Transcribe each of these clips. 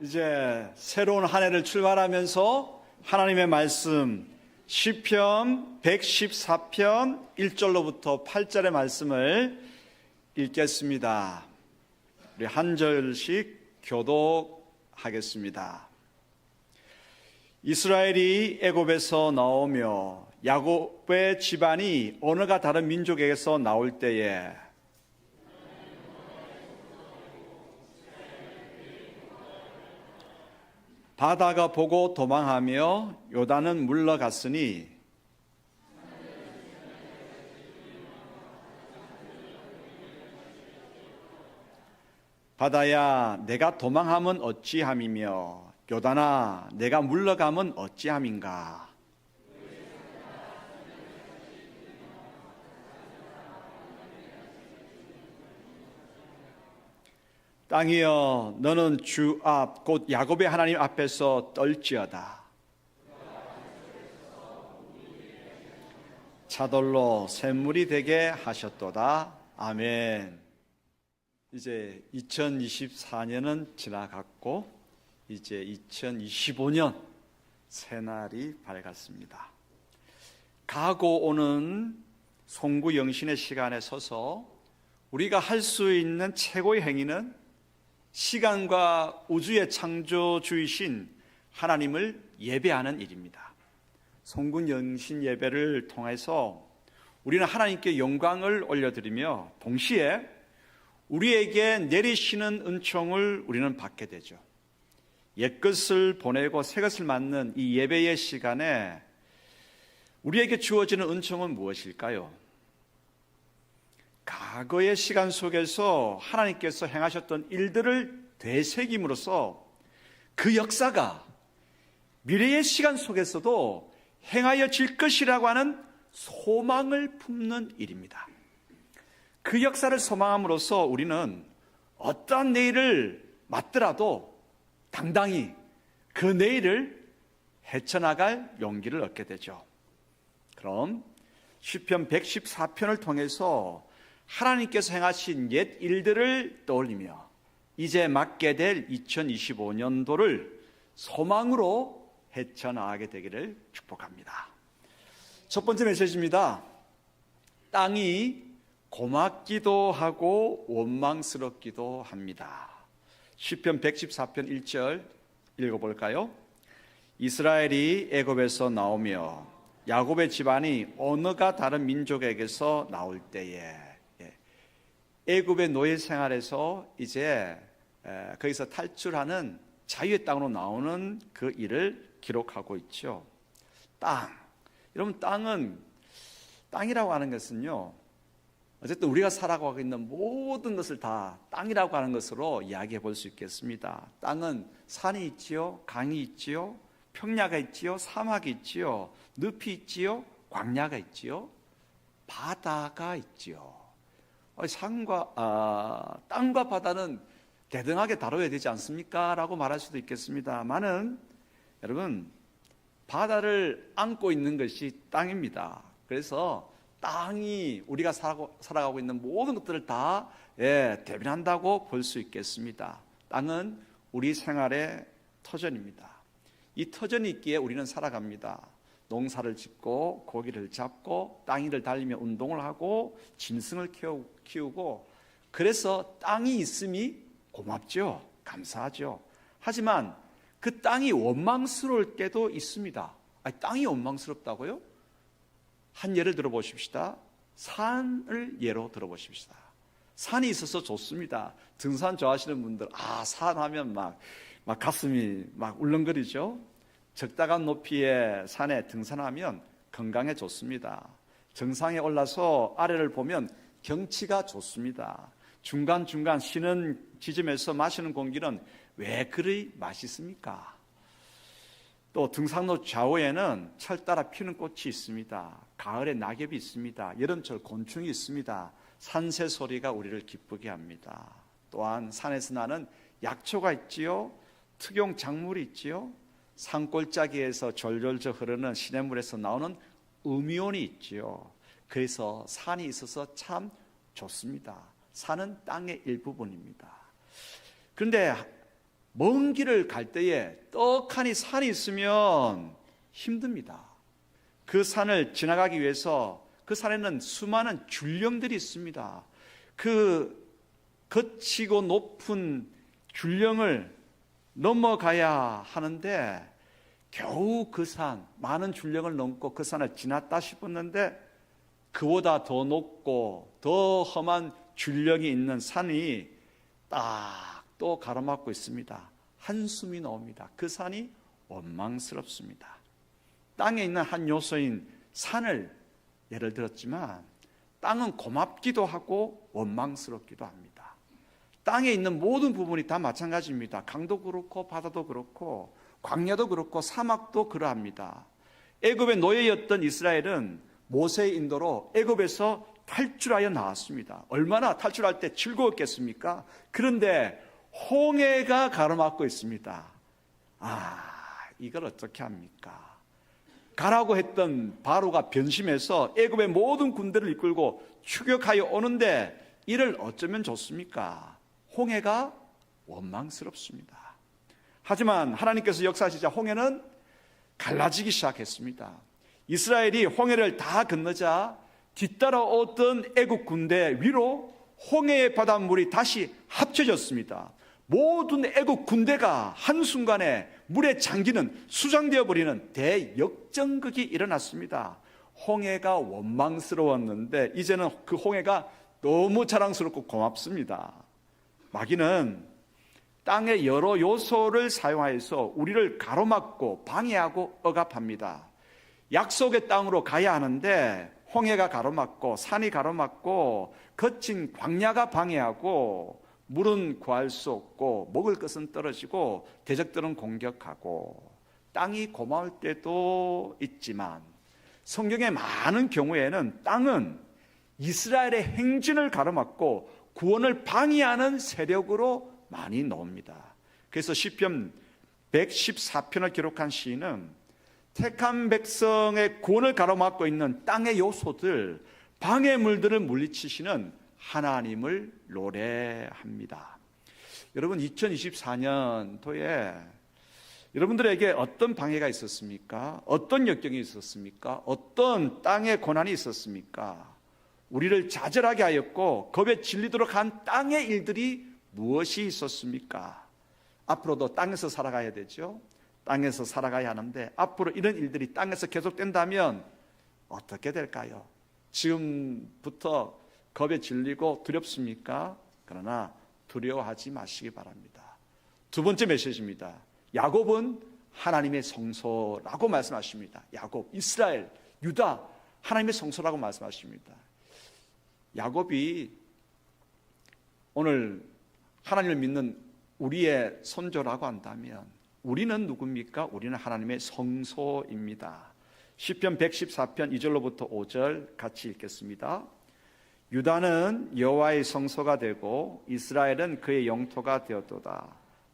이제 새로운 한 해를 출발하면서 하나님의 말씀 시편 114편 1절로부터 8절의 말씀을 읽겠습니다. 우리 한 절씩 교독하겠습니다. 이스라엘이 애굽에서 나오며 야곱의 집안이 언어가 다른 민족에게서 나올 때에 바다가 보고 도망하며 요단은 물러갔으니 바다야 내가 도망하면 어찌함이며 요단아 내가 물러가면 어찌함인가 땅이여 너는 주 앞 곧 야곱의 하나님 앞에서 떨지어다. 차돌로 샘물이 되게 하셨도다. 아멘. 이제 2024년은 지나갔고 이제 2025년 새날이 밝았습니다. 가고 오는 송구 영신의 시간에 서서 우리가 할 수 있는 최고의 행위는 시간과 우주의 창조주이신 하나님을 예배하는 일입니다. 송군 영신 예배를 통해서 우리는 하나님께 영광을 올려드리며 동시에 우리에게 내리시는 은총을 우리는 받게 되죠. 옛것을 보내고 새것을 맞는 이 예배의 시간에 우리에게 주어지는 은총은 무엇일까요? 과거의 시간 속에서 하나님께서 행하셨던 일들을 되새김으로써 그 역사가 미래의 시간 속에서도 행하여질 것이라고 하는 소망을 품는 일입니다. 그 역사를 소망함으로써 우리는 어떠한 내일을 맞더라도 당당히 그 내일을 헤쳐나갈 용기를 얻게 되죠. 그럼 시편 114편을 통해서 하나님께서 행하신 옛 일들을 떠올리며 이제 맞게 될 2025년도를 소망으로 헤쳐나가게 되기를 축복합니다. 첫 번째 메시지입니다. 땅이 고맙기도 하고 원망스럽기도 합니다. 시편 114편 1절 읽어볼까요? 이스라엘이 애굽에서 나오며 야곱의 집안이 언어가 다른 민족에게서 나올 때에 애굽의 노예 생활에서 이제 거기서 탈출하는 자유의 땅으로 나오는 그 일을 기록하고 있죠. 땅. 여러분 땅은 땅이라고 하는 것은요. 어쨌든 우리가 살아가고 있는 모든 것을 다 땅이라고 하는 것으로 이야기해 볼 수 있겠습니다. 땅은 산이 있지요, 강이 있지요, 평야가 있지요, 사막이 있지요, 늪이 있지요, 광야가 있지요, 바다가 있지요. 산과 아, 땅과 바다는 대등하게 다뤄야 되지 않습니까? 라고 말할 수도 있겠습니다만은 여러분 바다를 안고 있는 것이 땅입니다. 그래서 땅이 우리가 살아가고 있는 모든 것들을 다 예, 대변한다고 볼 수 있겠습니다. 땅은 우리 생활의 터전입니다. 이 터전이 있기에 우리는 살아갑니다. 농사를 짓고 고기를 잡고 땅 위를 달리며 운동을 하고 짐승을 키우고 그래서 땅이 있음이 고맙죠. 감사하죠. 하지만 그 땅이 원망스러울 때도 있습니다. 아니, 땅이 원망스럽다고요? 한 예를 들어보십시다. 산을 예로 들어보십시다. 산이 있어서 좋습니다. 등산 좋아하시는 분들, 아, 산 하면 막, 막 가슴이 막 울렁거리죠? 적당한 높이의 산에 등산하면 건강에 좋습니다. 정상에 올라서 아래를 보면 경치가 좋습니다. 중간중간 쉬는 지점에서 마시는 공기는 왜 그리 맛있습니까? 또 등산로 좌우에는 철 따라 피는 꽃이 있습니다. 가을에 낙엽이 있습니다. 여름철 곤충이 있습니다. 산새 소리가 우리를 기쁘게 합니다. 또한 산에서 나는 약초가 있지요. 특용 작물이 있지요. 산골짜기에서 졸졸저 흐르는 시냇물에서 나오는 음이온이 있지요. 그래서 산이 있어서 참 좋습니다. 산은 땅의 일부분입니다. 그런데 먼 길을 갈 때에 떡하니 산이 있으면 힘듭니다. 그 산을 지나가기 위해서 그 산에는 수많은 줄령들이 있습니다. 그 거치고 높은 줄령을 넘어가야 하는데 겨우 그 산, 많은 줄령을 넘고 그 산을 지났다 싶었는데 그보다 더 높고 더 험한 줄령이 있는 산이 딱 또 가로막고 있습니다. 한숨이 나옵니다. 그 산이 원망스럽습니다. 땅에 있는 한 요소인 산을 예를 들었지만 땅은 고맙기도 하고 원망스럽기도 합니다. 땅에 있는 모든 부분이 다 마찬가지입니다. 강도 그렇고 바다도 그렇고 광야도 그렇고 사막도 그러합니다. 애굽의 노예였던 이스라엘은 모세의 인도로 애굽에서 탈출하여 나왔습니다. 얼마나 탈출할 때 즐거웠겠습니까? 그런데 홍해가 가로막고 있습니다. 아, 이걸 어떻게 합니까? 가라고 했던 바로가 변심해서 애굽의 모든 군대를 이끌고 추격하여 오는데 이를 어쩌면 좋습니까? 홍해가 원망스럽습니다. 하지만 하나님께서 역사하시자 홍해는 갈라지기 시작했습니다. 이스라엘이 홍해를 다 건너자 뒤따라오던 애국 군대 위로 홍해의 바닷물이 다시 합쳐졌습니다. 모든 애국 군대가 한순간에 물에 잠기는 수장되어 버리는 대역전극이 일어났습니다. 홍해가 원망스러웠는데 이제는 그 홍해가 너무 자랑스럽고 고맙습니다. 마귀는 땅의 여러 요소를 사용하여서 우리를 가로막고 방해하고 억압합니다. 약속의 땅으로 가야 하는데 홍해가 가로막고 산이 가로막고 거친 광야가 방해하고 물은 구할 수 없고 먹을 것은 떨어지고 대적들은 공격하고 땅이 고마울 때도 있지만 성경의 많은 경우에는 땅은 이스라엘의 행진을 가로막고 구원을 방해하는 세력으로 많이 나옵니다. 그래서 시편 114편을 기록한 시인은 택한 백성의 구원을 가로막고 있는 땅의 요소들, 방해물들을 물리치시는 하나님을 노래합니다. 여러분 2024년도에 여러분들에게 어떤 방해가 있었습니까? 어떤 역경이 있었습니까? 어떤 땅의 고난이 있었습니까? 우리를 좌절하게 하였고 겁에 질리도록 한 땅의 일들이 무엇이 있었습니까? 앞으로도 땅에서 살아가야 되죠. 땅에서 살아가야 하는데 앞으로 이런 일들이 땅에서 계속된다면 어떻게 될까요? 지금부터 겁에 질리고 두렵습니까? 그러나 두려워하지 마시기 바랍니다. 두 번째 메시지입니다. 야곱은 하나님의 성소라고 말씀하십니다. 야곱, 이스라엘, 유다, 하나님의 성소라고 말씀하십니다. 야곱이 오늘 하나님을 믿는 우리의 손조라고 한다면 우리는 누굽니까? 우리는 하나님의 성소입니다. 시편 114편 2절로부터 5절 같이 읽겠습니다. 유다는 여호와의 성소가 되고 이스라엘은 그의 영토가 되었도다.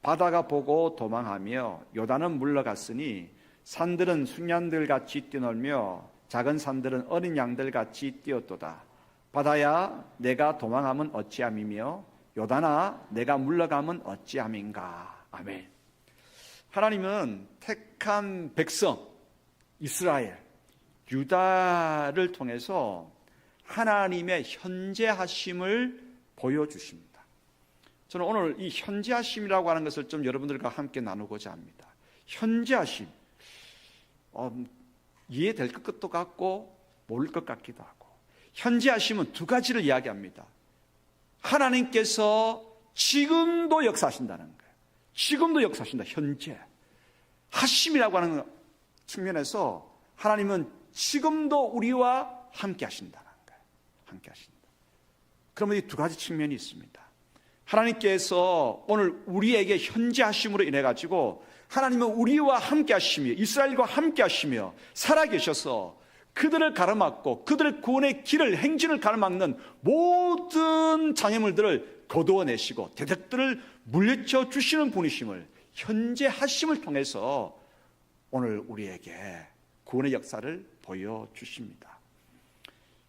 바다가 보고 도망하며 요단은 물러갔으니 산들은 숙련들 같이 뛰놀며 작은 산들은 어린 양들 같이 뛰었도다. 바다야 내가 도망하면 어찌함이며 요단아 내가 물러가면 어찌함인가. 아멘. 하나님은 택한 백성 이스라엘 유다를 통해서 하나님의 현재하심을 보여주십니다. 저는 오늘 이 현재하심이라고 하는 것을 좀 여러분들과 함께 나누고자 합니다. 현재하심. 어, 이해될 것도 같고 모를 것 같기도 하고. 현재하심은 두 가지를 이야기합니다. 하나님께서 지금도 역사하신다는 거예요. 지금도 역사하신다. 현재. 하심이라고 하는 측면에서 하나님은 지금도 우리와 함께 하신다는 거예요. 함께 하신다. 그러면 이 두 가지 측면이 있습니다. 하나님께서 오늘 우리에게 현재 하심으로 인해 가지고 하나님은 우리와 함께 하시며 이스라엘과 함께 하시며 살아 계셔서 그들을 가로막고 그들의 구원의 길을 행진을 가로막는 모든 장애물들을 거두어내시고 대적들을 물리쳐 주시는 분이심을 현재 하심을 통해서 오늘 우리에게 구원의 역사를 보여 주십니다.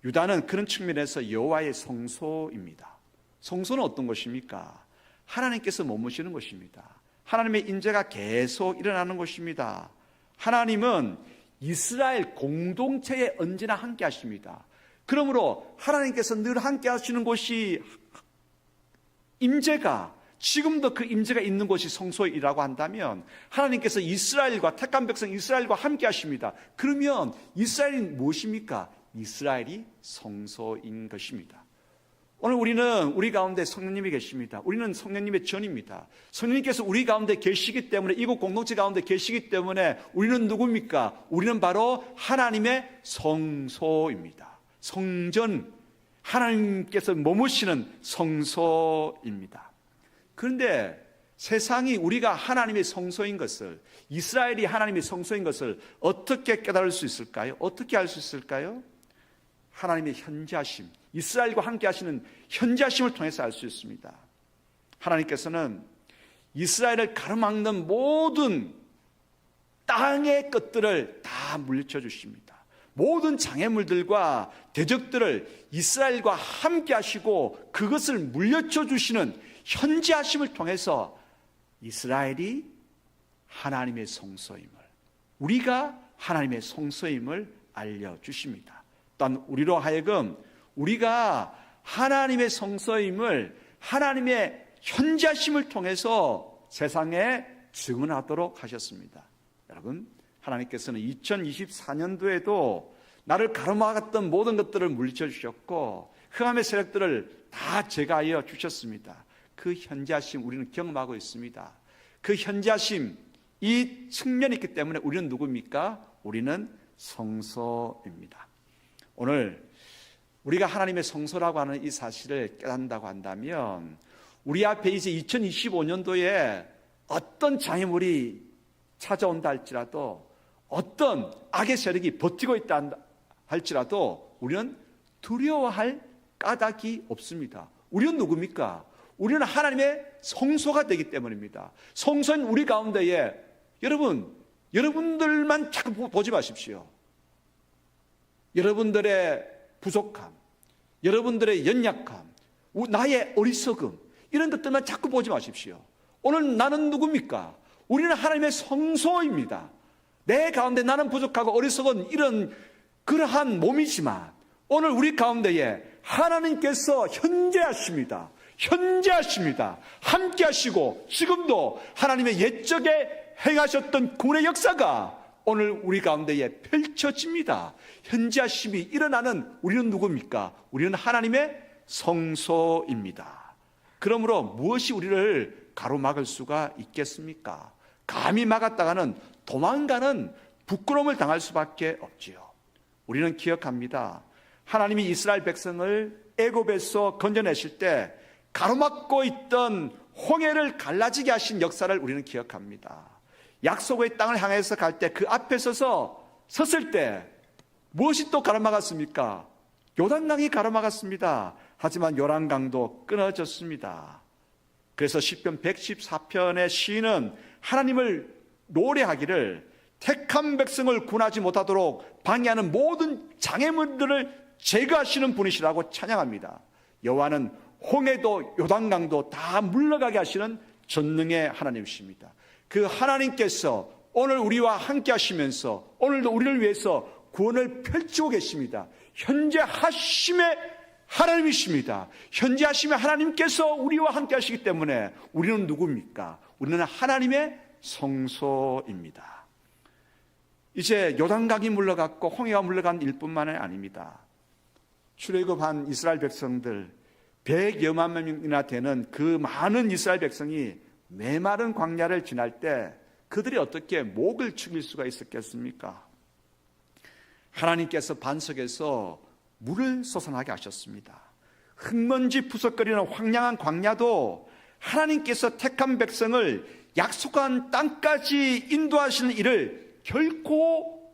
유다는 그런 측면에서 여호와의 성소입니다. 성소는 어떤 것입니까? 하나님께서 머무시는 것입니다. 하나님의 인재가 계속 일어나는 것입니다. 하나님은 이스라엘 공동체에 언제나 함께 하십니다. 그러므로 하나님께서 늘 함께 하시는 곳이 임재가 지금도 그 임재가 있는 곳이 성소이라고 한다면 하나님께서 이스라엘과 택한 백성 이스라엘과 함께 하십니다. 그러면 이스라엘이 무엇입니까? 이스라엘이 성소인 것입니다. 오늘 우리는 우리 가운데 성령님이 계십니다. 우리는 성령님의 전입니다. 성령님께서 우리 가운데 계시기 때문에 이곳 공동체 가운데 계시기 때문에 우리는 누굽니까? 우리는 바로 하나님의 성소입니다. 성전 하나님께서 머무시는 성소입니다. 그런데 세상이 우리가 하나님의 성소인 것을 이스라엘이 하나님의 성소인 것을 어떻게 깨달을 수 있을까요? 어떻게 알 수 있을까요? 하나님의 현자심, 이스라엘과 함께 하시는 현자심을 통해서 알 수 있습니다. 하나님께서는 이스라엘을 가로막는 모든 땅의 것들을 다 물리쳐 주십니다. 모든 장애물들과 대적들을 이스라엘과 함께 하시고 그것을 물려쳐 주시는 현지하심을 통해서 이스라엘이 하나님의 성소임을 우리가 하나님의 성소임을 알려 주십니다. 또한 우리로 하여금 우리가 하나님의 성소임을 하나님의 현지하심을 통해서 세상에 증언하도록 하셨습니다. 여러분, 하나님께서는 2024년도에도 나를 가로막았던 모든 것들을 물리쳐 주셨고 흑암의 세력들을 다 제거하여 주셨습니다. 그 현자심 우리는 경험하고 있습니다. 그 현자심 이 측면이 있기 때문에 우리는 누굽니까? 우리는 성소입니다. 오늘 우리가 하나님의 성소라고 하는 이 사실을 깨닫는다고 한다면 우리 앞에 이제 2025년도에 어떤 장애물이 찾아온다 할지라도 어떤 악의 세력이 버티고 있다 할지라도 우리는 두려워할 까닭이 없습니다. 우리는 누굽니까? 우리는 하나님의 성소가 되기 때문입니다. 성소는 우리 가운데에 여러분, 여러분들만 자꾸 보지 마십시오. 여러분들의 부족함, 여러분들의 연약함, 나의 어리석음, 이런 것들만 자꾸 보지 마십시오. 오늘 나는 누굽니까? 우리는 하나님의 성소입니다. 내 가운데 나는 부족하고 어리석은 이런 그러한 몸이지만 오늘 우리 가운데에 하나님께서 현재하십니다. 현재하십니다. 함께 하시고 지금도 하나님의 옛적에 행하셨던 구원의 역사가 오늘 우리 가운데에 펼쳐집니다. 현재하심이 일어나는 우리는 누굽니까? 우리는 하나님의 성소입니다. 그러므로 무엇이 우리를 가로막을 수가 있겠습니까? 감히 막았다가는 도망가는 부끄러움을 당할 수밖에 없지요. 우리는 기억합니다. 하나님이 이스라엘 백성을 애굽에서 건져내실 때 가로막고 있던 홍해를 갈라지게 하신 역사를 우리는 기억합니다. 약속의 땅을 향해서 갈 때 그 앞에 서서 섰을 때 무엇이 또 가로막았습니까? 요단강이 가로막았습니다. 하지만 요란강도 끊어졌습니다. 그래서 시편 114편의 시인은 하나님을 노래하기를 택한 백성을 군하지 못하도록 방해하는 모든 장애물들을 제거하시는 분이시라고 찬양합니다. 여호와는 홍해도 요단강도 다 물러가게 하시는 전능의 하나님이십니다. 그 하나님께서 오늘 우리와 함께 하시면서 오늘도 우리를 위해서 구원을 펼치고 계십니다. 현재 하심의 하나님이십니다. 현재 하심의 하나님께서 우리와 함께 하시기 때문에 우리는 누굽니까? 우리는 하나님의 성소입니다. 이제 요단강이 물러갔고 홍해가 물러간 일뿐만이 아닙니다. 출애굽한 이스라엘 백성들 100여만 명이나 되는 그 많은 이스라엘 백성이 메마른 광야를 지날 때 그들이 어떻게 목을 축일 수가 있었겠습니까? 하나님께서 반석에서 물을 솟아나게 하셨습니다. 흙먼지 푸석거리는 황량한 광야도 하나님께서 택한 백성을 약속한 땅까지 인도하시는 일을 결코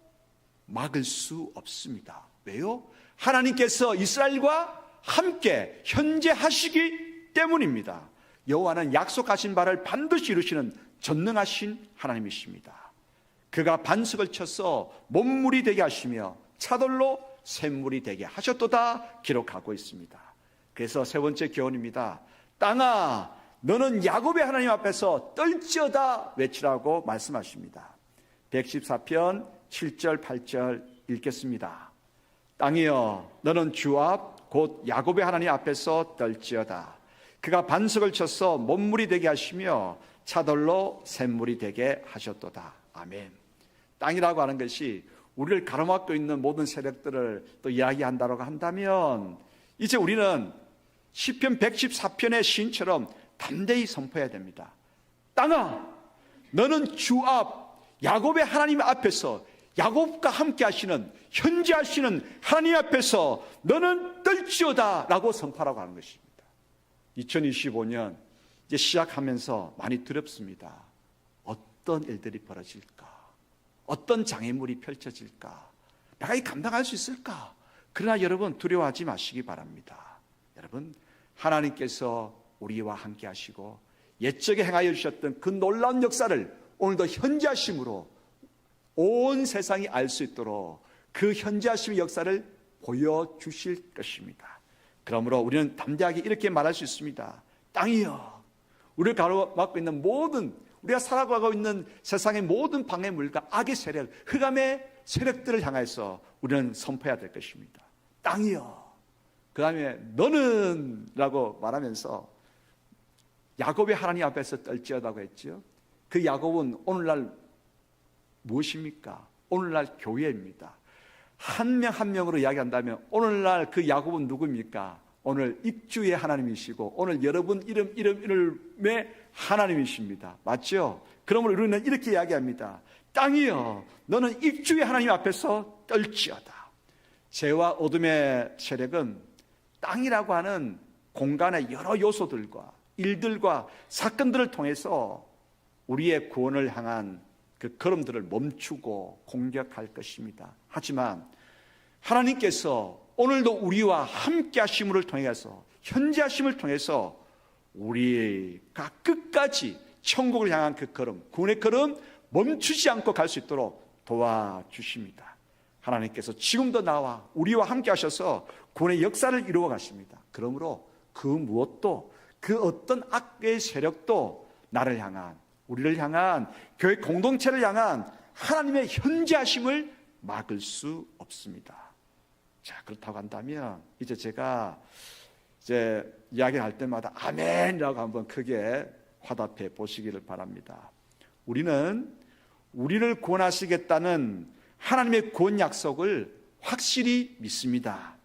막을 수 없습니다. 왜요? 하나님께서 이스라엘과 함께 현재 하시기 때문입니다. 여호와는 약속하신 바를 반드시 이루시는 전능하신 하나님이십니다. 그가 반석을 쳐서 몸물이 되게 하시며 차돌로 샘물이 되게 하셨도다 기록하고 있습니다. 그래서 세 번째 교훈입니다. 땅아 너는 야곱의 하나님 앞에서 떨지어다 외치라고 말씀하십니다. 114편 7절 8절 읽겠습니다. 땅이여 너는 주 앞 곧 야곱의 하나님 앞에서 떨지어다. 그가 반석을 쳐서 몸물이 되게 하시며 차돌로 샘물이 되게 하셨도다. 아멘. 땅이라고 하는 것이 우리를 가로막고 있는 모든 세력들을 또 이야기한다고 한다면 이제 우리는 시편 114편의 시인처럼 담대히 선포해야 됩니다. 땅아, 너는 주 앞 야곱의 하나님 앞에서 야곱과 함께 하시는 현재 하시는 하나님 앞에서 너는 떨지어다라고 선포하라고 하는 것입니다. 2025년 이제 시작하면서 많이 두렵습니다. 어떤 일들이 벌어질까? 어떤 장애물이 펼쳐질까? 내가 이 감당할 수 있을까? 그러나 여러분 두려워하지 마시기 바랍니다. 여러분 하나님께서 우리와 함께 하시고 옛적에 행하여 주셨던 그 놀라운 역사를 오늘도 현재하심으로 온 세상이 알 수 있도록 그 현재하심의 역사를 보여주실 것입니다. 그러므로 우리는 담대하게 이렇게 말할 수 있습니다. 땅이여, 우리를 가로막고 있는 모든 우리가 살아가고 있는 세상의 모든 방해물과 악의 세력, 흑암의 세력들을 향해서 우리는 선포해야 될 것입니다. 땅이여. 그 다음에 너는 라고 말하면서 야곱의 하나님 앞에서 떨지어다고 했죠. 그 야곱은 오늘날 무엇입니까? 오늘날 교회입니다. 한명한 명으로 이야기한다면 오늘날 그 야곱은 누구입니까? 오늘 입주의 하나님이시고 오늘 여러분 이름 이름 이름의 하나님이십니다. 맞죠? 그러므로 우리는 이렇게 이야기합니다. 땅이여 너는 입주의 하나님 앞에서 떨지어다. 죄와 어둠의 세력은 땅이라고 하는 공간의 여러 요소들과 일들과 사건들을 통해서 우리의 구원을 향한 그 걸음들을 멈추고 공격할 것입니다. 하지만 하나님께서 오늘도 우리와 함께 하심을 통해서 현재 하심을 통해서 우리가 끝까지 천국을 향한 그 걸음, 구원의 걸음 멈추지 않고 갈 수 있도록 도와주십니다. 하나님께서 지금도 나와 우리와 함께 하셔서 구원의 역사를 이루어 가십니다. 그러므로 그 무엇도 그 어떤 악의 세력도 나를 향한 우리를 향한 교회 공동체를 향한 하나님의 현재하심을 막을 수 없습니다. 자, 그렇다고 한다면 이제 제가 이제 이야기를 할 때마다 아멘이라고 한번 크게 화답해 보시기를 바랍니다. 우리는 우리를 구원하시겠다는 하나님의 구원 약속을 확실히 믿습니다.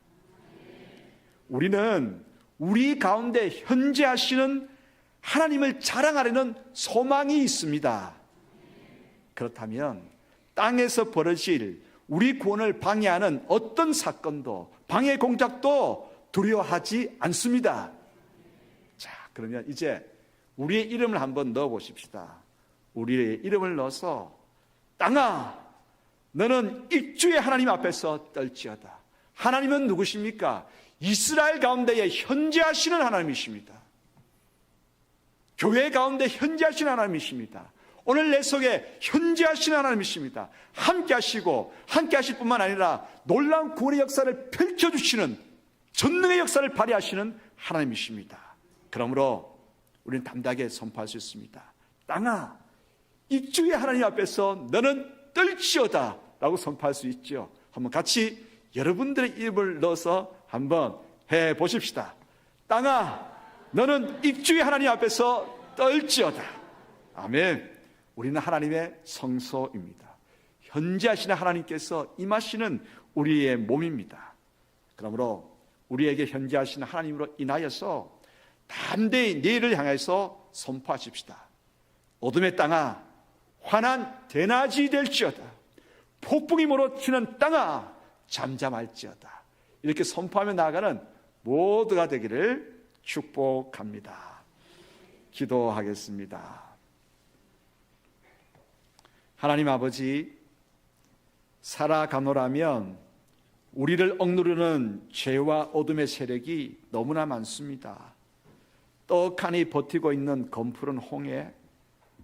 우리는 우리 가운데 현재 하시는 하나님을 자랑하려는 소망이 있습니다. 그렇다면 땅에서 벌어질 우리 구원을 방해하는 어떤 사건도 방해 공작도 두려워하지 않습니다. 자, 그러면 이제 우리의 이름을 한번 넣어 보십시다. 우리의 이름을 넣어서 땅아 너는 입주의 하나님 앞에서 떨지어다. 하나님은 누구십니까? 이스라엘 가운데에 현재하시는 하나님이십니다. 교회 가운데 현재하시는 하나님이십니다. 오늘 내 속에 현재하시는 하나님이십니다. 함께 하시고 함께 하실 뿐만 아니라 놀라운 구원의 역사를 펼쳐주시는 전능의 역사를 발휘하시는 하나님이십니다. 그러므로 우리는 담대하게 선포할 수 있습니다. 땅아, 입주의 하나님 앞에서 너는 떨지어다 라고 선포할 수 있죠. 한번 같이 여러분들의 입을 넣어서 한번 해 보십시다. 땅아, 너는 입주의 하나님 앞에서 떨지어다. 아멘. 우리는 하나님의 성소입니다. 현재 하시는 하나님께서 임하시는 우리의 몸입니다. 그러므로 우리에게 현재 하시는 하나님으로 인하여서 담대히 내일을 향해서 선포하십시다. 어둠의 땅아, 환한 대낮이 될지어다. 폭풍이 몰아치는 땅아, 잠잠할지어다. 이렇게 선포하며 나아가는 모두가 되기를 축복합니다. 기도하겠습니다. 하나님 아버지, 살아가노라면 우리를 억누르는 죄와 어둠의 세력이 너무나 많습니다. 떡하니 버티고 있는 검푸른 홍해,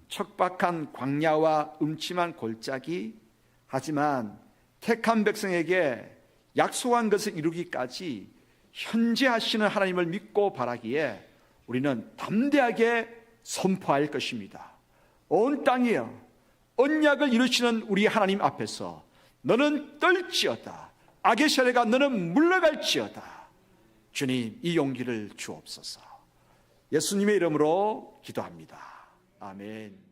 척박한 광야와 음침한 골짜기, 하지만 택한 백성에게 약속한 것을 이루기까지 현재 하시는 하나님을 믿고 바라기에 우리는 담대하게 선포할 것입니다. 온 땅이여 언약을 이루시는 우리 하나님 앞에서 너는 떨지어다. 악의 세례가 너는 물러갈지어다. 주님 이 용기를 주옵소서. 예수님의 이름으로 기도합니다. 아멘.